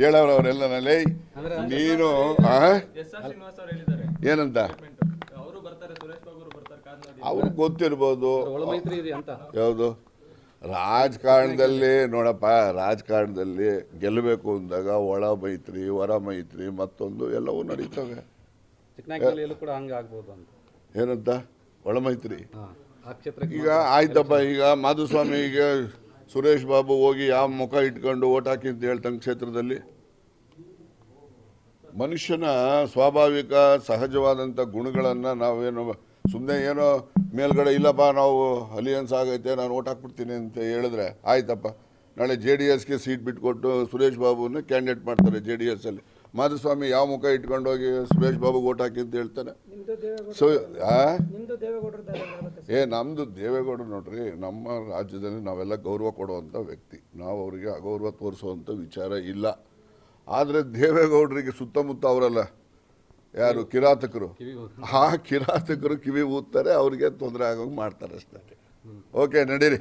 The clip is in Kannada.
ಹೇಳವ್ರ ಅವರೆಲ್ಲ ನೀನು ಏನಂತ? ಅವ್ರಿಗೆ ಗೊತ್ತಿರ್ಬೋದು. ಇದೆ ಅಂತ. ಯಾವುದು? ರಾಜಕಾರಣದಲ್ಲಿ ನೋಡಪ್ಪ ರಾಜಕಾರಣದಲ್ಲಿ ಗೆಲ್ಲಬೇಕು ಅಂದಾಗ ಒಳ ಮೈತ್ರಿ ಹೊರ ಮೈತ್ರಿ ಮತ್ತೊಂದು ಎಲ್ಲವೂ ನಡೀತವೆ. ಚಿಕ್ಕನಾಗಿನಲ್ಲೂ ಕೂಡ ಹಂಗೆ ಆಗ್ಬೋದು ಅಂತ. ಏನಂತ? ಒಳ ಮೈತ್ರಿ. ಈಗ ಆಯ್ತಪ್ಪ ಈಗ ಮಾಧುಸ್ವಾಮಿ ಈಗ ಸುರೇಶ್ ಬಾಬು ಹೋಗಿ ಯಾವ ಮುಖ ಇಟ್ಕೊಂಡು ಓಟ್ ಹಾಕಿ ಅಂತ ಹೇಳ್ತಾನೆ ಕ್ಷೇತ್ರದಲ್ಲಿ. ಮನುಷ್ಯನ ಸ್ವಾಭಾವಿಕ ಸಹಜವಾದಂಥ ಗುಣಗಳನ್ನು ನಾವೇನು ಸುಮ್ಮನೆ ಏನೋ ಮೇಲ್ಗಡೆ ಇಲ್ಲಪ್ಪ, ನಾವು ಅಲಿಯನ್ಸ್ ಆಗೈತೆ, ನಾನು ಓಟ್ ಹಾಕ್ಬಿಡ್ತೀನಿ ಅಂತ ಹೇಳಿದ್ರೆ ಆಯ್ತಪ್ಪ. ನಾಳೆ ಜೆ ಡಿ ಎಸ್ಗೆ ಸೀಟ್ ಬಿಟ್ಕೊಟ್ಟು ಸುರೇಶ್ ಬಾಬುನ ಕ್ಯಾಂಡಿಡೇಟ್ ಮಾಡ್ತಾರೆ ಜೆ ಡಿ ಎಸ್ ಅಲ್ಲಿ ಮಾಧುಸ್ವಾಮಿ ಯಾವ ಮುಖ ಇಟ್ಕೊಂಡು ಹೋಗಿ ಸುರೇಶ್ ಬಾಬುಗೆ ಓಟ್ ಹಾಕಿ ಅಂತ ಹೇಳ್ತಾನೆ? ಸೊ ಆ? ನಿಮ್ದು ದೇವೇಗೌಡರ ಏ ನಮ್ಮದು ದೇವೇಗೌಡರು ನೋಡ್ರಿ ನಮ್ಮ ರಾಜ್ಯದಲ್ಲಿ ನಾವೆಲ್ಲ ಗೌರವ ಕೊಡುವಂಥ ವ್ಯಕ್ತಿ. ನಾವು ಅವರಿಗೆ ಅಗೌರವ ತೋರಿಸುವಂಥ ವಿಚಾರ ಇಲ್ಲ. ಆದರೆ ದೇವೇಗೌಡರಿಗೆ ಸುತ್ತಮುತ್ತ ಅವರಲ್ಲ ಯಾರು ಕಿರಾತಕರು? ಆ ಕಿರಾತಕರು ಕಿವಿ ಊದ್ತಾರೆ ಅವ್ರಿಗೆ ತೊಂದರೆ ಆಗೋಂಗೆ ಮಾಡ್ತಾರೆ ಅಷ್ಟೇ. ಓಕೆ ನಡೀರಿ.